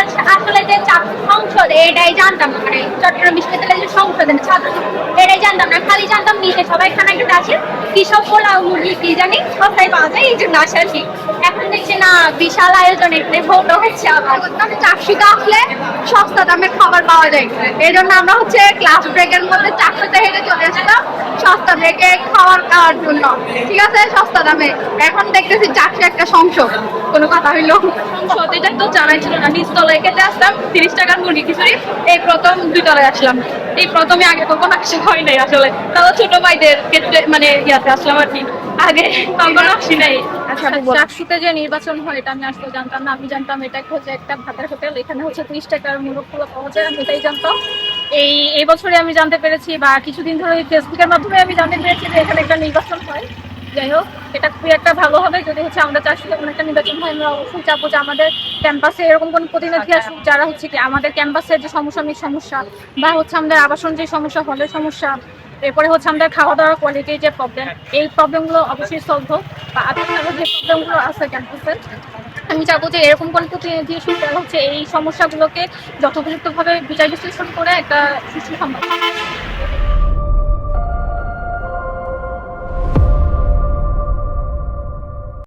আস- আসলে যে সংসদ, এটাই জানতাম না। মানে চট্টগ্রাম বিশ্ববিদ্যালয়ের যে সংসদ ছাত্র, এটাই জানতাম না। খালি জানতাম নিচে সবাই খানা খেতে আসে কি সব পোলাও, মুরগি, কি জানি সস্তায় পাওয়া যায়। এই জন্য আসে আর এখন দেখছি না, বিশাল আয়োজন এখানে ভোটও হচ্ছে আবার। মানে চাকরিতে আসলে সস্তা দামে খাবার পাওয়া যায়। এই জন্য আমরা হচ্ছে ক্লাস ব্রেকের মধ্যে চাকরিতে হেঁটে চলে আসলাম। সস্তা ব্রেকে খাবার খাওয়ার জন্য। ঠিক আছে? সস্তা দামে। এখন দেখতেছি চাকরি একটা সংসদ কোনো কথা হইল? এটা তো জানাই ছিল না। নিচ তলায় খেতে আসলাম তিরিশ টাকার মুরগি খিচুড়ি। এই প্রথম দুই তলায় আসলাম। এই প্রথমে আগে কখনো আসা হয় নাই আসলে। তাও ছোট ভাইদের ক্ষেত্রে মানে ইয়াতে আসলাম আর কি। আগে কখনো আসি নাই। আচ্ছা, চাকসুতে যে নির্বাচন হয় এটা আমি আসলে জানতাম না। আমি জানতাম এটা হচ্ছে একটা ভাতের হোটেল। এখানে হচ্ছে ত্রিশ টাকার মুরগগুলো পাওয়া যায়। আমি এটাই জানতাম। এই এই বছরে আমি জানতে পেরেছি বা কিছুদিন ধরে ফেসবুকের মাধ্যমে আমি জানতে পেরেছি যে এখানে একটা নির্বাচন হয়। যাই হোক, এটা খুবই একটা ভালো হবে। যদি হচ্ছে আমাদের চারশোতে কোনো একটা নির্বাচন হয়, আমরা অবশ্যই চাবো যে আমাদের ক্যাম্পাসে এরকম কোনো প্রতিনিধি আসুক যারা হচ্ছে কি আমাদের ক্যাম্পাসের যে সমসাময়িক সমস্যা বা হচ্ছে আমাদের আবাসন যে সমস্যা, হলের সমস্যা, এরপরে হচ্ছে আমাদের খাওয়া দাওয়ার কোয়ালিটির যে প্রবলেম এই প্রবলেমগুলো অবশ্যই সলভ হোক। বা আদার্স যে প্রবলেমগুলো আছে ক্যাম্পাসের আমি চাবো যে এরকম কোনো প্রতিনিধি হচ্ছে এই সমস্যাগুলোকে যথোপযুক্তভাবে বিচার বিশ্লেষণ করে একটা সুষ্ঠু সমাধান।